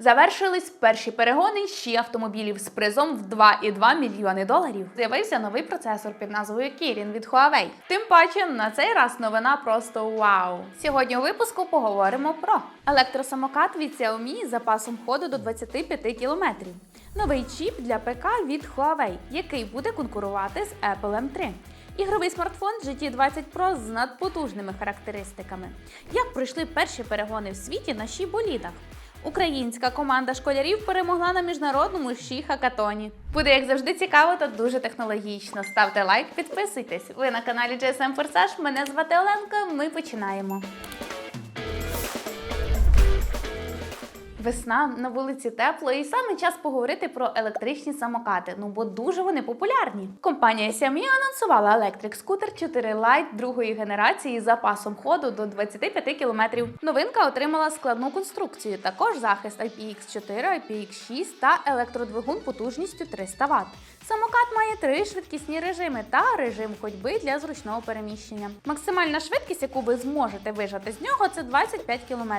Завершились перші перегони ще автомобілів з призом в 2,2 мільйони доларів. З'явився новий процесор під назвою Kirin від Huawei. Тим паче на цей раз новина просто вау. Сьогодні у випуску поговоримо про електросамокат від Xiaomi з запасом ходу до 25 км. Новий чіп для ПК від Huawei, який буде конкурувати з Apple M3. Ігровий смартфон GT20 Pro з надпотужними характеристиками. Як пройшли перші перегони в світі на ші болідах? Українська команда школярів перемогла на міжнародному ші хакатоні. Буде як завжди цікаво та дуже технологічно. Ставте лайк, підписуйтесь. Ви на каналі GSM Форсаж. Мене звати Оленка. Ми починаємо. Весна на вулиці тепло, і саме час поговорити про електричні самокати. Ну бо дуже вони популярні. Компанія Xiaomi анонсувала електрик скутер 4 Lite другої генерації з запасом ходу до 25 км. Новинка отримала складну конструкцію, також захист IPX4, IPX6 та електродвигун потужністю 300 Вт. Самокат має три швидкісні режими та режим ходьби для зручного переміщення. Максимальна швидкість, яку ви зможете вижати з нього, це 25 км.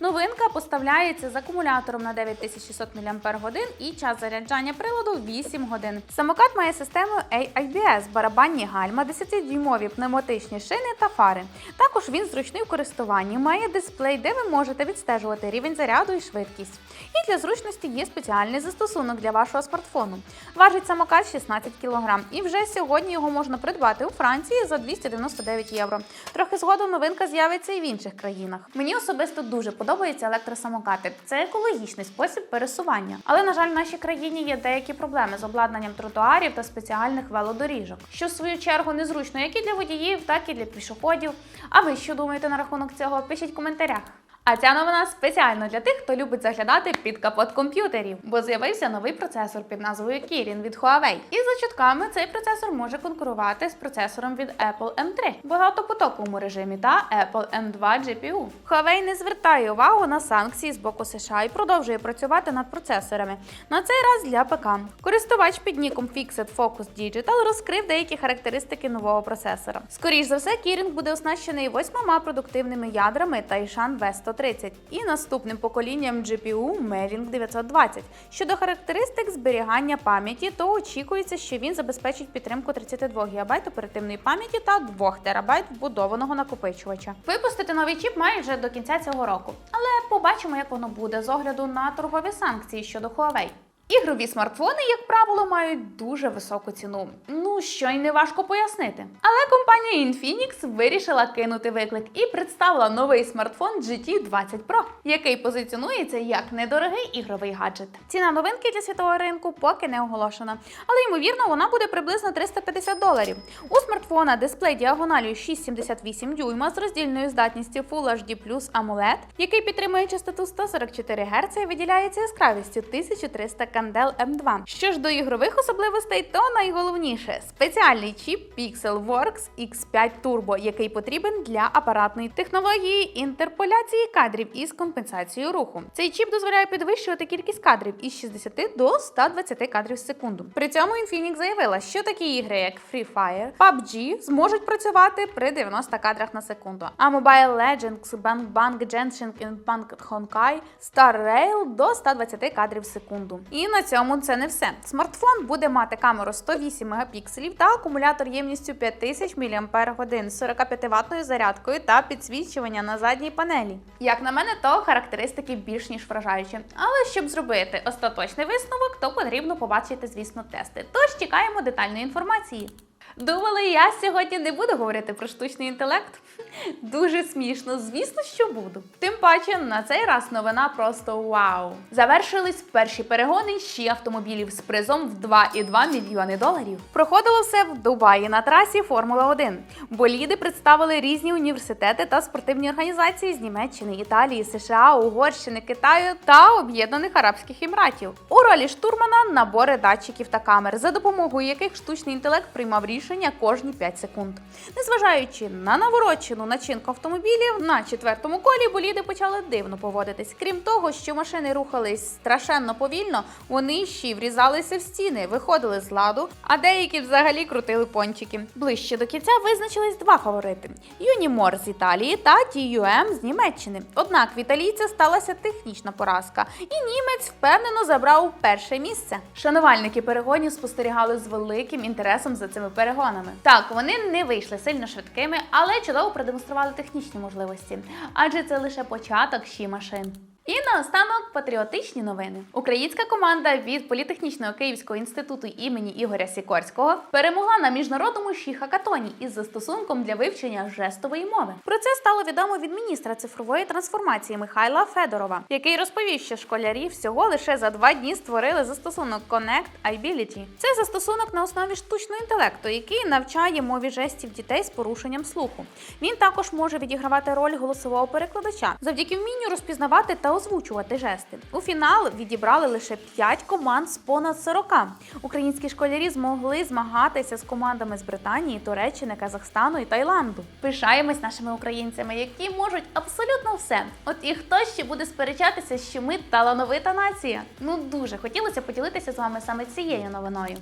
Новинка поставляється з акумулятором на 9600 мАч і час заряджання приладу 8 годин. Самокат має систему AIBS, барабанні гальма, 10-дюймові пневматичні шини та фари. Також він зручний в користуванні, має дисплей, де ви можете відстежувати рівень заряду і швидкість. І для зручності є спеціальний застосунок для вашого смартфону. Важить самокат 16 кг, і вже сьогодні його можна придбати у Франції за 299 євро. Трохи згодом новинка з'явиться і в інших країнах. Мені особисто дуже подобаються електросамокати. Це екологічний спосіб пересування. Але на жаль, в нашій країні є деякі проблеми з обладнанням тротуарів та спеціальних велодоріжок, що в свою чергу незручно як і для водіїв, так і для пішоходів. А ви що думаєте на рахунок цього? Пишіть в коментарях. А ця новина спеціально для тих, хто любить заглядати під капот комп'ютерів, бо з'явився новий процесор під назвою Kirin від Huawei. І за чутками цей процесор може конкурувати з процесором від Apple M3 в багатопотоковому режимі та Apple M2 GPU. Huawei не звертає увагу на санкції з боку США і продовжує працювати над процесорами. На цей раз для ПК. Користувач під ніком Fixed Focus Digital розкрив деякі характеристики нового процесора. Скоріш за все, Kirin буде оснащений восьмома продуктивними ядрами та Ishan v 100 30 і наступним поколінням GPU Merlink 920. Щодо характеристик зберігання пам'яті, то очікується, що він забезпечить підтримку 32 ГБ оперативної пам'яті та 2 ТБ вбудованого накопичувача. Випустити новий чіп мають вже до кінця цього року, але побачимо, як воно буде з огляду на торгові санкції щодо Huawei. Ігрові смартфони, як правило, мають дуже високу ціну. Ну що й не важко пояснити. Але компанія Infinix вирішила кинути виклик і представила новий смартфон GT20 Pro, який позиціонується як недорогий ігровий гаджет. Ціна новинки для світового ринку поки не оголошена, але ймовірно вона буде приблизно 350 доларів. У смартфона дисплей діагоналію 6,78 дюйма з роздільною здатністю Full HD AMOLED, який підтримує частоту 144 Гц і виділяється яскравістю 1300 кандел М2. Що ж до ігрових особливостей, то найголовніше спеціальний чіп Pixelworks X5 Turbo, який потрібен для апаратної технології інтерполяції кадрів із компенсацією руху. Цей чіп дозволяє підвищувати кількість кадрів із 60 до 120 кадрів в секунду. При цьому Infinix заявила, що такі ігри, як Free Fire, PUBG, зможуть працювати при 90 кадрах на секунду. А Mobile Legends, Bang Bang, Genshin Impact Honkai, Star Rail до 120 кадрів в секунду. І на цьому це не все. Смартфон буде мати камеру 108 мегапікселів та акумулятор ємністю 5000 мАч з 45 ваттною зарядкою та підсвічування на задній панелі. Як на мене, то характеристики більш ніж вражаючі. Але щоб зробити остаточний висновок, то потрібно побачити, звісно, тести. Тож чекаємо детальної інформації. Думали, я сьогодні не буду говорити про штучний інтелект? Дуже смішно, звісно, що буду. Тим паче, на цей раз новина просто вау. Завершились перші перегони ще автомобілів з призом в 2,2 мільйони доларів. Проходило все в Дубаї на трасі Формула 1. Боліди представили різні університети та спортивні організації з Німеччини, Італії, США, Угорщини, Китаю та Об'єднаних Арабських Еміратів. У ролі штурмана набори датчиків та камер, за допомогою яких штучний інтелект приймав рішення збільшення кожні 5 секунд. Незважаючи на наворочену начинку автомобілів, на четвертому колі боліди почали дивно поводитись. Крім того, що машини рухались страшенно повільно, вони ще й врізалися в стіни, виходили з ладу, а деякі взагалі крутили пончики. Ближче до кінця визначились два фаворити: Юнімор з Італії та TUM з Німеччини. Однак в італійця сталася технічна поразка, і німець впевнено забрав перше місце. Шанувальники перегонів спостерігали з великим інтересом за цими перегонами. Так, вони не вийшли сильно швидкими, але чудово продемонстрували технічні можливості, адже це лише початок ще машин. І наостанок патріотичні новини. Українська команда від політехнічного Київського інституту імені Ігоря Сікорського перемогла на міжнародному ші-хакатоні із застосунком для вивчення жестової мови. Про це стало відомо від міністра цифрової трансформації Михайла Федорова, який розповів, що школярі всього лише за два дні створили застосунок Connect Ability. Це застосунок на основі штучного інтелекту, який навчає мові жестів дітей з порушенням слуху. Він також може відігравати роль голосового перекладача завдяки вмінню розпізнавати та озвучувати жести. У фінал відібрали лише 5 команд з понад 40. Українські школярі змогли змагатися з командами з Британії, Туреччини, Казахстану і Таїланду. Пишаємось нашими українцями, які можуть абсолютно все. От і хто ще буде сперечатися, що ми талановита нація? Ну дуже хотілося поділитися з вами саме цією новиною.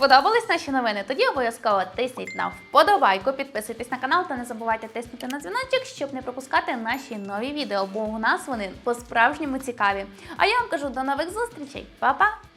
Сподобались наші новини? Тоді обов'язково тисніть на вподобайку, підписуйтесь на канал та не забувайте тиснути на дзвіночок, щоб не пропускати наші нові відео, бо у нас вони по-справжньому цікаві. А я вам кажу до нових зустрічей, Па-па!